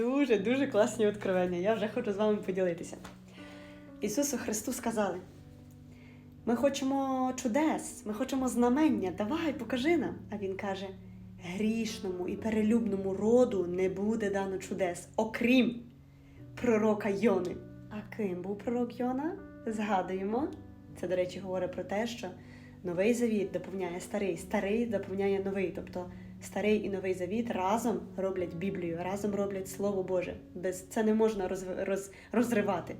Дуже-дуже класні откровення. Я вже хочу з вами поділитися. Ісусу Христу сказали: ми хочемо чудес, ми хочемо знамення, давай, покажи нам. А Він каже: грішному і перелюбному роду не буде дано чудес, окрім пророка Йони. А ким був пророк Йона? Згадуємо. Це, до речі, говорить про те, що новий завіт доповняє старий, старий доповняє новий. Тобто старий і новий завіт разом роблять Біблію, разом роблять Слово Боже. Без це не можна роз, роз, розривати.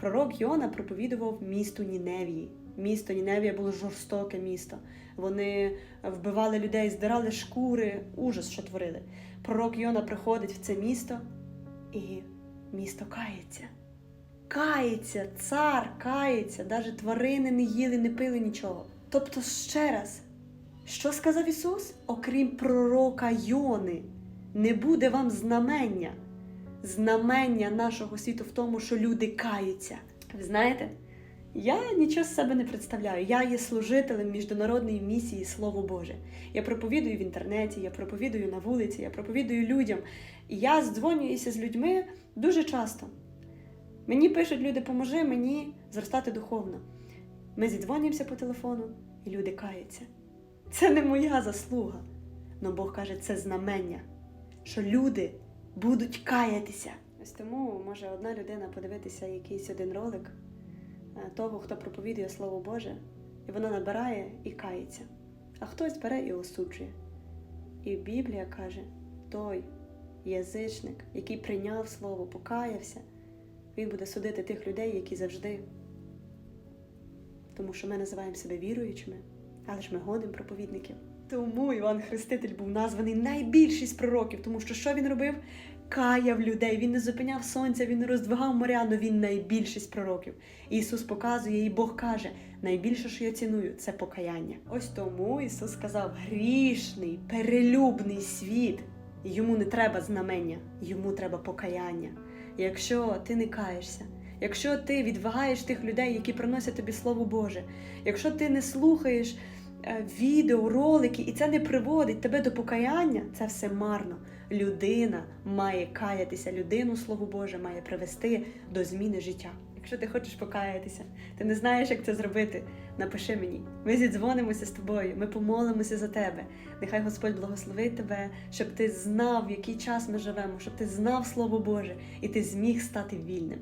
Пророк Йона проповідував місту Ніневії. Місто Ніневія було жорстоке місто. Вони вбивали людей, здирали шкури, ужас, що творили. Пророк Йона приходить в це місто, і місто кається. Кається, цар кається, навіть тварини не їли, не пили нічого. Тобто, ще раз, що сказав Ісус? Окрім пророка Йони, не буде вам знамення. Знамення нашого світу в тому, що люди каються. Ви знаєте, я нічого з себе не представляю. Я є служителем міжнародної місії Слово Боже. Я проповідую в інтернеті, я проповідую на вулиці, я проповідую людям. І я здзвонююся з людьми дуже часто. Мені пишуть люди, поможи мені зростати духовно. Ми зідзвонюємося по телефону, і люди каються. Це не моя заслуга. Но Бог каже, це знамення, що люди будуть каятися. Ось тому може одна людина подивитися якийсь один ролик е, того, хто проповідує Слово Боже, і вона набирає і кається. А хтось бере і осуджує. І Біблія каже: той язичник, який прийняв слово, покаявся, він буде судити тих людей, які завжди. Тому що ми називаємо себе віруючими, але ж ми гонимо проповідників. Тому Іван Хреститель був названий найбільший з пророків, тому що що він робив? Каяв людей, він не зупиняв сонця, він не роздвигав моря, але він найбільший з пророків. Ісус показує, і Бог каже: найбільше, що я ціную, це покаяння. Ось тому Ісус сказав: грішний, перелюбний світ. Йому не треба знамення, йому треба покаяння. Якщо ти не каєшся, якщо ти відвагаєш тих людей, які приносять тобі Слово Боже, якщо ти не слухаєш е, відео, ролики, і це не приводить тебе до покаяння, це все марно. Людина має каятися, людину Слово Боже має привести до зміни життя. Якщо ти хочеш покаятися, ти не знаєш, як це зробити, напиши мені. Ми зідзвонимося з тобою, ми помолимося за тебе. Нехай Господь благословить тебе, щоб ти знав, в який час ми живемо, щоб ти знав Слово Боже, і ти зміг стати вільним.